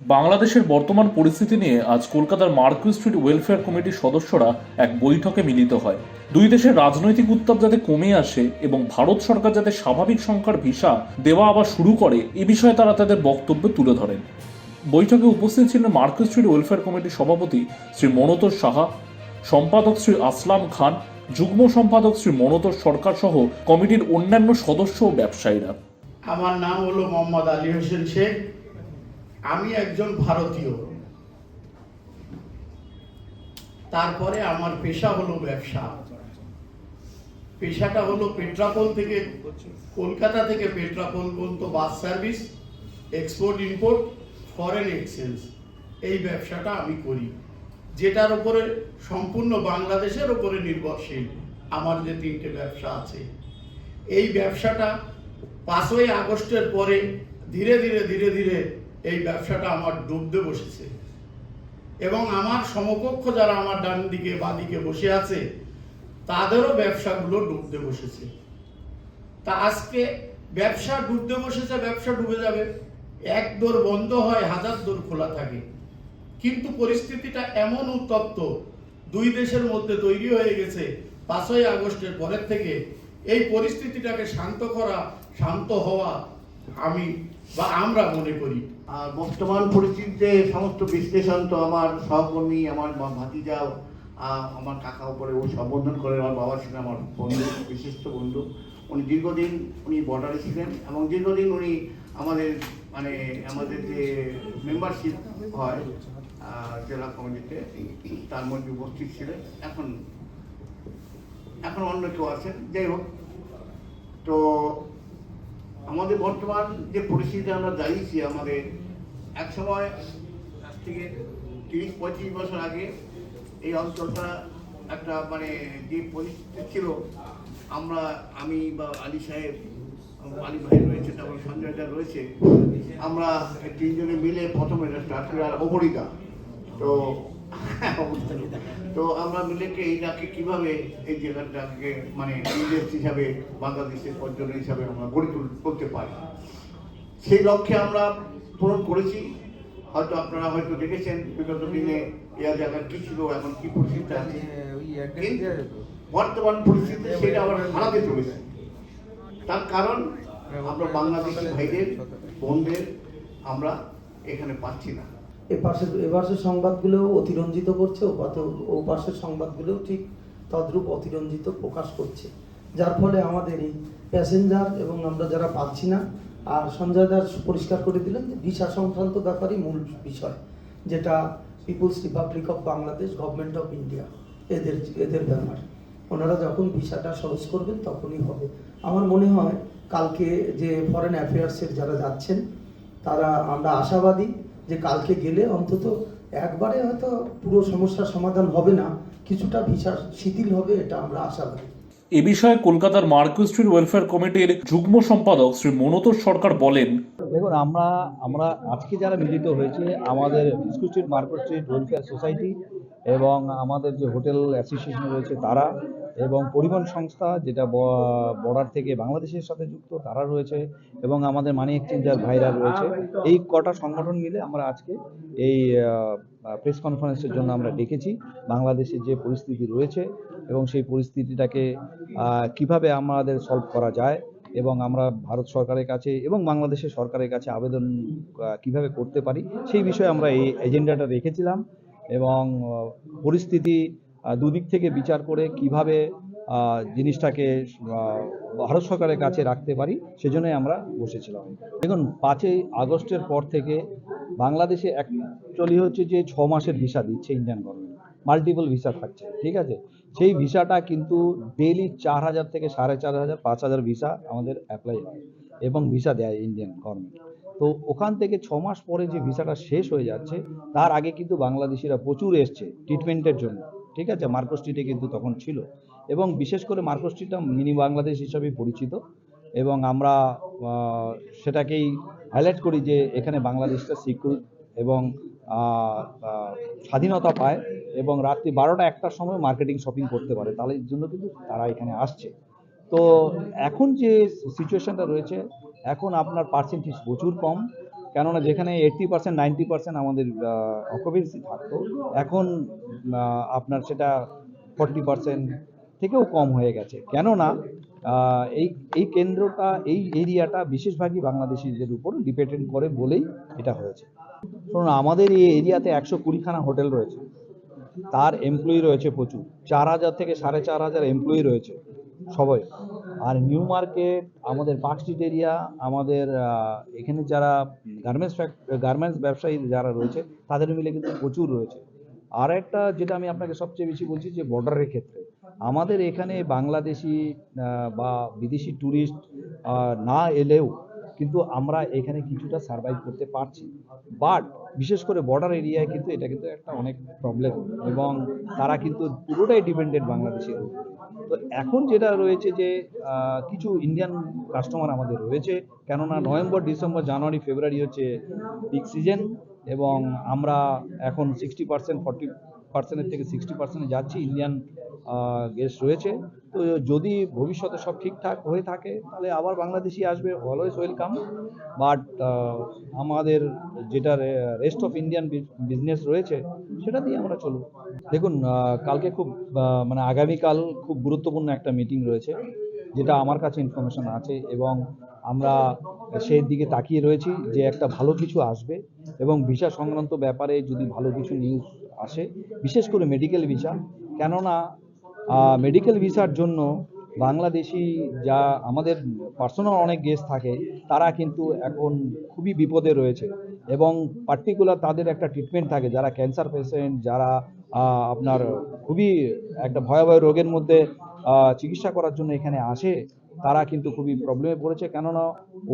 বাংলাদেশের বর্তমান পরিস্থিতি নিয়ে আজ কলকাতার মার্কুই স্ট্রিট ওয়েলফেয়ার কমিটির সদস্যরা এক বৈঠকে মিলিত হয়। দুই দেশের রাজনৈতিক উত্তাপ যাতে কমে আসে এবং ভারত সরকার যাতে স্বাভাবিক সংখ্যার ভিসা দেওয়া আবার শুরু করে, এ বিষয়ে তারা তাদের বক্তব্য তুলে ধরেন। বৈঠকে উপস্থিত ছিলেন মার্কুই স্ট্রিট ওয়েলফেয়ার কমিটির সভাপতি শ্রী মনোতর সাহা, সম্পাদক শ্রী আসলাম খান, যুগ্ম সম্পাদক শ্রী মনোতর সরকার সহ কমিটির অন্যান্য সদস্য ও ব্যবসায়ীরা। আমার নাম হলো মোহাম্মদ আলী হোসেন শেখ। আমি একজন ভারতীয়। তারপরে আমার পেশা হলো ব্যবসা। পেশাটা হলো পেট্রাপোল থেকে, কলকাতা থেকে পেট্রাপোল পর্যন্ত bus service, export, import, foreign exchange. এই ব্যবসাটা আমি করি। যেটার উপরে সম্পূর্ণ বাংলাদেশের উপরে নির্ভরশীল। আমার যে তিনটে ব্যবসা আছে। এই ব্যবসাটা পাঁচই আগস্টের পরে ধীরে ধীরে ধীরে ধীরে এই ব্যবসাটা আমার ডুবতে বসেছে। এবং আমার সমকক্ষ যারা আমার ডান দিকে বাদিকে বসে আছে, তাদেরও ব্যবসাগুলো ডুবতে বসেছে। তা আজকে ব্যবসা ডুবতে বসেছে, ব্যবসা ডুবে যাবে। এক দোর বন্ধ হয়, হাজার দোর খোলা থাকে। কিন্তু পরিস্থিতিটা এমন উত্তপ্ত, দুই দেশের মধ্যে তৈরি হয়ে গেছে, পাঁচই আগস্টের পরের থেকে। এই পরিস্থিতিটাকে শান্ত করা, শান্ত হওয়া আমি বা আমরা মনে করি। আর বর্তমান পরিস্থিতিতে সমস্ত বিশ্লেষণ তো আমার সহকর্মী, আমার ভাতিজা আমার কাকা উপরে ও সম্বোধন করে, আমার বাবা ছিলেন আমার বন্ধু, বিশিষ্ট বন্ধু। উনি দীর্ঘদিন উনি বর্ডারে ছিলেন এবং দীর্ঘদিন উনি আমাদের মানে আমাদের যে মেম্বারশিপ হয় জেলা কমিটিতে, তার মধ্যে উপস্থিত ছিলেন। এখন এখন অন্য কেউ আছেন। যাই হোক, তো আমাদের বর্তমান যে পরিস্থিতিতে আমরা দাঁড়িয়েছি, আমাদের এক সময় আজ থেকে তিরিশ, পঁয়ত্রিশ বছর আগে এই অঞ্চলটা একটা মানে যে পরিস্থিতি ছিল, আমরা, আমি বা আলী সাহেব, আলী ভাই রয়েছে, তারপর সঞ্জয় দা রয়েছে, আমরা তিনজনে মিলে প্রথমে এটা স্টার্ট করি, আর অপরিদা। তো তো আমরা মিলে কি এইটাকে কীভাবে এই জেলাটাকে মানে নিজের হিসাবে বাংলাদেশের পর্যটন হিসাবে আমরা গড়ে তুলতে পারি? সেই লক্ষ্যে আমরা পূরণ করেছি। হয়তো আপনারা হয়তো দেখেছেন, বিগত দিনে এই জায়গার কি ছিল, এখন কি পরিস্থিতি আছে। বর্তমান পরিস্থিতিতে সেটা আবার হারাতে চলেছে। তার কারণ আমরা বাংলাদেশি ভাইদের, বোনদের আমরা এখানে পাচ্ছি না। এ পাশের এ সংবাদগুলো অতিরঞ্জিত করছে, ও পাশের সংবাদগুলো ঠিক তদ্রূপ অতিরঞ্জিত প্রকাশ করছে। যার ফলে আমাদের এই প্যাসেঞ্জার এবং আমরা যারা পাচ্ছি না, আর সঞ্জয় দাস পরিষ্কার করে দিলেন যে ভিসা সংক্রান্ত ব্যাপারই মূল বিষয়, যেটা people's republic of Bangladesh government of India এদের এদের ব্যাপার। ওনারা যখন ভিসাটা সহজ করবেন তখনই হবে। আমার মনে হয় কালকে যে ফরেন অ্যাফেয়ার্সের যারা যাচ্ছেন, তারা আমরা আশাবাদী যে কালকে গেলে অন্তত একবারে হয়তো পুরো সমস্যার সমাধান হবে না কিছুটা ভিসা শিথিল হবে এটা আমরা আশাবাদী এ বিষয়ে কলকাতার মার্কুই স্ট্রিট ওয়েলফেয়ার কমিটির যুগ্ম সম্পাদক শ্রী মনোতর সরকার বলেন দেখুন আমরা আমরা আজকে যারা মিলিত হয়েছে আমাদের street market street welfare society এবং আমাদের যে হোটেল অ্যাসোসিয়েশন রয়েছে তারা এবং পরিবহন সংস্থা যেটা বর্ডার থেকে বাংলাদেশের সাথে যুক্ত, তারা রয়েছে এবং আমাদের মানি এক্সচেঞ্জার ভাইরা রয়েছে। এই কটা সংগঠন মিলে আমরা আজকে এই প্রেস কনফারেন্সের জন্য আমরা ডেকেছি। বাংলাদেশের যে পরিস্থিতি রয়েছে এবং সেই পরিস্থিতিটাকে কীভাবে আমাদের সলভ করা যায় এবং আমরা ভারত সরকারের কাছে এবং বাংলাদেশের সরকারের কাছে আবেদন কীভাবে করতে পারি সেই বিষয়ে আমরা এই এজেন্ডাটা রেখেছিলাম এবং পরিস্থিতি দুদিক থেকে বিচার করে কীভাবে জিনিসটাকে ভারত সরকারের কাছে রাখতে পারি, সেজন্যই আমরা বসেছিলাম। দেখুন, পাঁচই আগস্টের পর থেকে বাংলাদেশে অ্যাকচুয়ালি হচ্ছে যে ছ মাসের ভিসা দিচ্ছে ইন্ডিয়ান গভর্নমেন্ট মাল্টিপল ভিসা থাকছে, ঠিক আছে? সেই ভিসাটা কিন্তু ডেইলি চার হাজার থেকে সাড়ে চার হাজার, পাঁচ হাজার ভিসা আমাদের অ্যাপ্লাই হয় এবং ভিসা দেয় ইন্ডিয়ান গভর্নমেন্ট তো ওখান থেকে ছ মাস পরে যে ভিসাটা শেষ হয়ে যাচ্ছে, তার আগে কিন্তু বাংলাদেশিরা প্রচুর এসছে ট্রিটমেন্টের জন্য। ঠিক আছে? মার্কো স্ট্রিটে কিন্তু তখন ছিল। এবং বিশেষ করে মার্কো স্ট্রিটটা মিনি বাংলাদেশ হিসাবে পরিচিত। এবং আমরা সেটাকেই হাইলাইট করি যে এখানে বাংলাদেশটা সিকিউর এবং স্বাধীনতা পায় এবং রাত্রি বারোটা একটার সময় মার্কেটিং শপিং করতে পারে। তাহলে এর জন্য কিন্তু তারা এখানে আসছে। তো এখন যে সিচুয়েশনটা রয়েছে, এখন আপনার পার্সেন্টেজ প্রচুর কম। কেননা যেখানে এইট্টি পার্সেন্ট নাইনটি পার্সেন্ট আমাদের অকুপেন্সি থাকতো, এখন আপনার সেটা ফর্টি পার্সেন্ট থেকেও কম হয়ে গেছে। কেননা এই এই কেন্দ্রটা, এই এরিয়াটা বিশেষভাগই বাংলাদেশিদের উপর ডিপেন্ডেন্ট করে বলেই এটা হয়েছে। শুনুন আমাদের এই এরিয়াতে একশো কুড়িখানা হোটেল রয়েছে। তার এমপ্লয়ি রয়েছে প্রচুর। চার হাজার থেকে সাড়ে চার হাজার এমপ্লয়ি রয়েছে। সবাই। আর নিউ মার্কেট, আমাদের পার্ক স্ট্রিট এরিয়া, আমাদের এখানে যারা গার্মেন্টস গার্মেন্টস ব্যবসায়ী যারা রয়েছে, তাদের মিলে কিন্তু প্রচুর রয়েছে। আর একটা যেটা আমি আপনাকে সবচেয়ে বেশি বলছি যে বর্ডারের ক্ষেত্রে। আমাদের এখানে বাংলাদেশি বা বিদেশি ট্যুরিস্ট না এলেও কিন্তু আমরা এখানে কিছুটা সার্ভাইভ করতে পারছি। বাট বিশেষ করে বর্ডার এরিয়ায় কিন্তু এটা কিন্তু একটা অনেক প্রবলেম এবং তারা কিন্তু পুরোটাই ডিপেন্ডেন্ট বাংলাদেশের তো এখন যেটা রয়েছে যে কিছু ইন্ডিয়ান কাস্টমার আমাদের রয়েছে, কেননা নভেম্বর, ডিসেম্বর, জানুয়ারি, ফেব্রুয়ারি হচ্ছে পিক সিজন এবং আমরা এখন সিক্সটি পার্সেন্ট ফর্টি পার্সেন্টের থেকে সিক্সটি পার্সেন্টে যাচ্ছি ইন্ডিয়ান গেস্ট রয়েছে। তো যদি ভবিষ্যতে সব ঠিকঠাক হয়ে থাকে, তাহলে আবার বাংলাদেশি আসবে অলওয়েজ ওয়েলকাম বাট আমাদের যেটা রেস্ট অফ ইন্ডিয়ান বিজনেস রয়েছে, সেটা দিয়ে আমরা চলব। দেখুন কালকে খুব মানে আগামীকাল খুব গুরুত্বপূর্ণ একটা মিটিং রয়েছে, যেটা আমার কাছে ইনফরমেশন আছে এবং আমরা সেই দিকে তাকিয়ে রয়েছি যে একটা ভালো কিছু আসবে এবং ভিসা সংক্রান্ত ব্যাপারে যদি ভালো কিছু নিউজ আসে, বিশেষ করে মেডিকেল ভিসা কেননা মেডিকেল ভিসার জন্য বাংলাদেশি যা আমাদের পার্সোনাল অনেক গেস্ট থাকে, তারা কিন্তু এখন খুবই বিপদে রয়েছে। এবং পার্টিকুলার তাদের একটা ট্রিটমেন্ট থাকে, যারা ক্যান্সার পেশেন্ট যারা আপনার খুবই একটা ভয়াবহ রোগের মধ্যে চিকিৎসা করার জন্য এখানে আসে। তারা কিন্তু খুবই প্রবলেমে পড়েছে। কেননা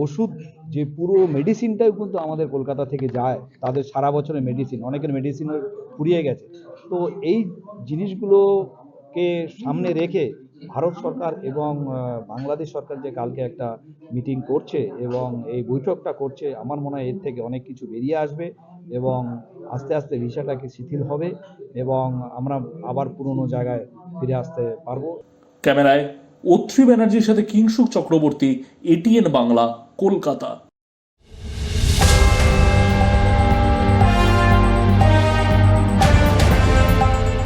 ওষুধ যে পুরো মেডিসিনটাও কিন্তু আমাদের কলকাতা থেকে যায়, তাদের সারা বছরের মেডিসিন অনেকের মেডিসিন ফুরিয়ে গেছে। তো এই জিনিসগুলোকে সামনে রেখে ভারত সরকার এবং বাংলাদেশ সরকার যে কালকে একটা মিটিং করছে এবং এই বৈঠকটা করছে, আমার মনে হয় এর থেকে অনেক কিছু বেরিয়ে আসবে এবং আস্তে আস্তে ভিসাটাকে শিথিল হবে এবং আমরা আবার পুরনো জায়গায় ফিরে আসতে পারব। ক্যামেরায় অত্রি ব্যানার্জির সাথে কিংসুক চক্রবর্তী এটিএন বাংলা কলকাতা।